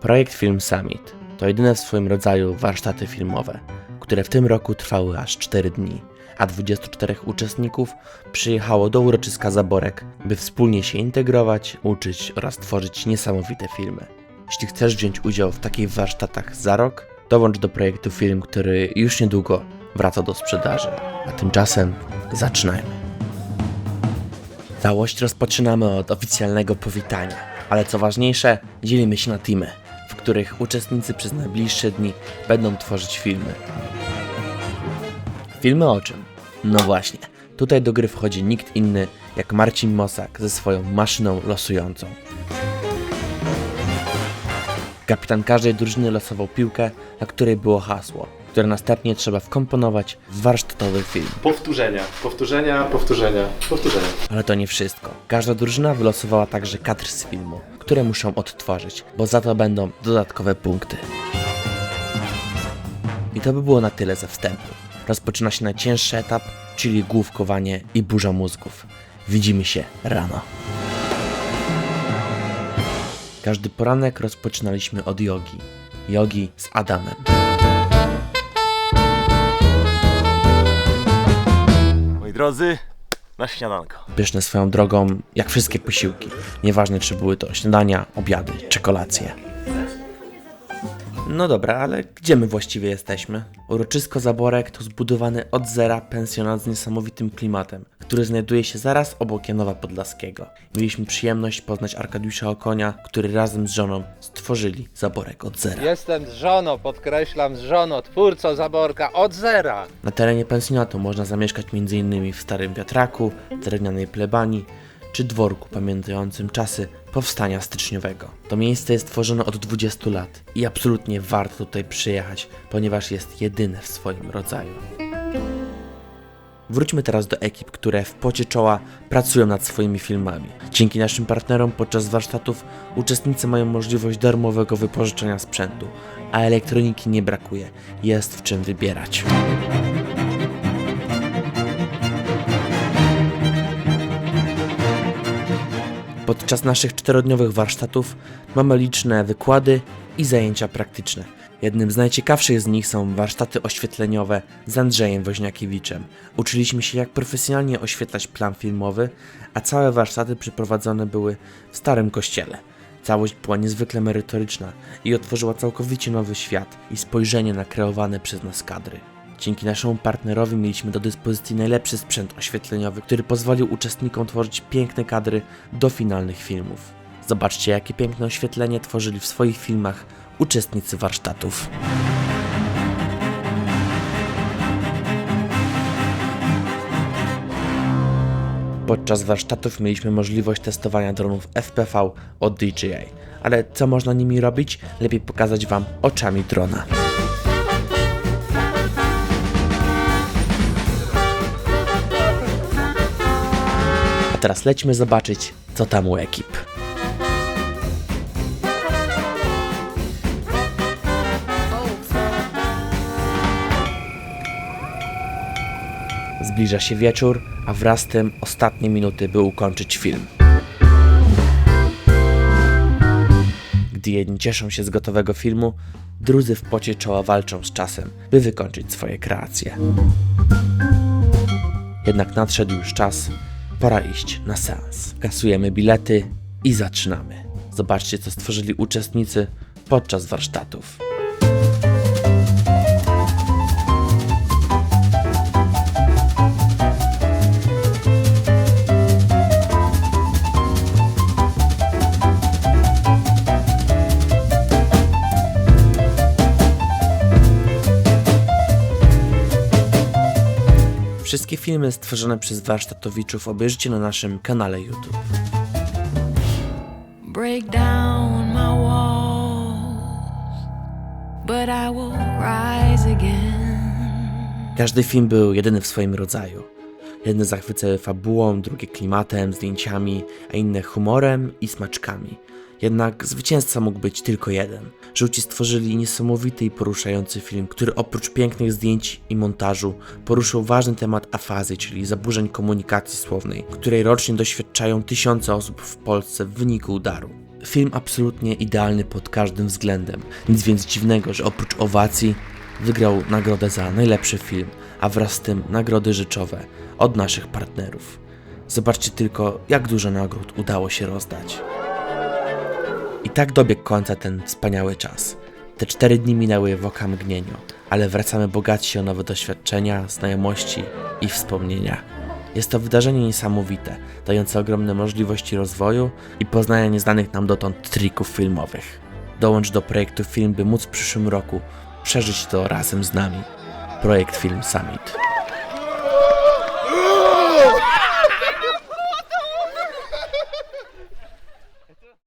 Projekt Film Summit to jedyne w swoim rodzaju warsztaty filmowe, które w tym roku trwały aż 4 dni, a 24 uczestników przyjechało do uroczyska Zaborek, by wspólnie się integrować, uczyć oraz tworzyć niesamowite filmy. Jeśli chcesz wziąć udział w takich warsztatach za rok, dołącz do projektu film, który już niedługo wraca do sprzedaży. A tymczasem zaczynajmy. Całość rozpoczynamy od oficjalnego powitania, ale co ważniejsze, dzielimy się na teamy, w których uczestnicy przez najbliższe dni będą tworzyć filmy. Filmy o czym? No właśnie, tutaj do gry wchodzi nikt inny jak Marcin Mosak ze swoją maszyną losującą. Kapitan każdej drużyny losował piłkę, na której było hasło, które następnie trzeba wkomponować w warsztatowy film. Powtórzenia, powtórzenia, powtórzenia, powtórzenia. Ale to nie wszystko. Każda drużyna wylosowała także kadr z filmu, które muszą odtworzyć, bo za to będą dodatkowe punkty. I to by było na tyle ze wstępu. Rozpoczyna się najcięższy etap, czyli główkowanie i burza mózgów. Widzimy się rano. Każdy poranek rozpoczynaliśmy od jogi. Jogi z Adamem. Drodzy, na śniadanko. Pyszne swoją drogą, jak wszystkie posiłki. Nieważne, czy były to śniadania, obiady czy kolacje. No dobra, ale gdzie my właściwie jesteśmy? Uroczysko Zaborek to zbudowany od zera pensjonat z niesamowitym klimatem, który znajduje się zaraz obok Janowa Podlaskiego. Mieliśmy przyjemność poznać Arkadiusza Okonia, który razem z żoną stworzyli Zaborek od zera. Jestem z żoną, podkreślam z żoną, twórcą Zaborka od zera. Na terenie pensjonatu można zamieszkać m.in. w starym wiatraku, drewnianej plebanii czy dworku pamiętającym czasy powstania styczniowego. To miejsce jest tworzone od 20 lat i absolutnie warto tutaj przyjechać, ponieważ jest jedyne w swoim rodzaju. Wróćmy teraz do ekip, które w pocie czoła pracują nad swoimi filmami. Dzięki naszym partnerom podczas warsztatów uczestnicy mają możliwość darmowego wypożyczenia sprzętu, a elektroniki nie brakuje, jest w czym wybierać. Podczas naszych czterodniowych warsztatów mamy liczne wykłady i zajęcia praktyczne. Jednym z najciekawszych z nich są warsztaty oświetleniowe z Andrzejem Woźniakiewiczem. Uczyliśmy się jak profesjonalnie oświetlać plan filmowy, a całe warsztaty przeprowadzone były w starym kościele. Całość była niezwykle merytoryczna i otworzyła całkowicie nowy świat i spojrzenie na kreowane przez nas kadry. Dzięki naszemu partnerowi mieliśmy do dyspozycji najlepszy sprzęt oświetleniowy, który pozwolił uczestnikom tworzyć piękne kadry do finalnych filmów. Zobaczcie, jakie piękne oświetlenie tworzyli w swoich filmach uczestnicy warsztatów. Podczas warsztatów mieliśmy możliwość testowania dronów FPV od DJI, ale co można nimi robić? Lepiej pokazać Wam oczami drona. Teraz lećmy zobaczyć, co tam u ekip. Zbliża się wieczór, a wraz z tym ostatnie minuty, by ukończyć film. Gdy jedni cieszą się z gotowego filmu, drudzy w pocie czoła walczą z czasem, by wykończyć swoje kreacje. Jednak nadszedł już czas, pora iść na seans. Kasujemy bilety i zaczynamy. Zobaczcie, co stworzyli uczestnicy podczas warsztatów. Wszystkie filmy stworzone przez warsztatowiczów obejrzycie na naszym kanale YouTube. break down my walls, but I will rise again. Każdy film był jedyny w swoim rodzaju. Jedne zachwycały fabułą, drugie klimatem, zdjęciami, a inne humorem i smaczkami. Jednak zwycięzca mógł być tylko jeden. Żółci stworzyli niesamowity i poruszający film, który oprócz pięknych zdjęć i montażu poruszył ważny temat afazji, czyli zaburzeń komunikacji słownej, której rocznie doświadczają tysiące osób w Polsce w wyniku udaru. film absolutnie idealny pod każdym względem. Nic więc dziwnego, że oprócz owacji wygrał nagrodę za najlepszy film, a wraz z tym nagrody rzeczowe od naszych partnerów. Zobaczcie tylko, jak dużo nagród udało się rozdać. I tak dobiegł końca ten wspaniały czas. Te cztery dni minęły w oka mgnieniu, ale wracamy bogatsi o nowe doświadczenia, znajomości i wspomnienia. Jest to wydarzenie niesamowite, dające ogromne możliwości rozwoju i poznania nieznanych nam dotąd trików filmowych. Dołącz do projektu Film, by móc w przyszłym roku przeżyć to razem z nami. Projekt Film Summit.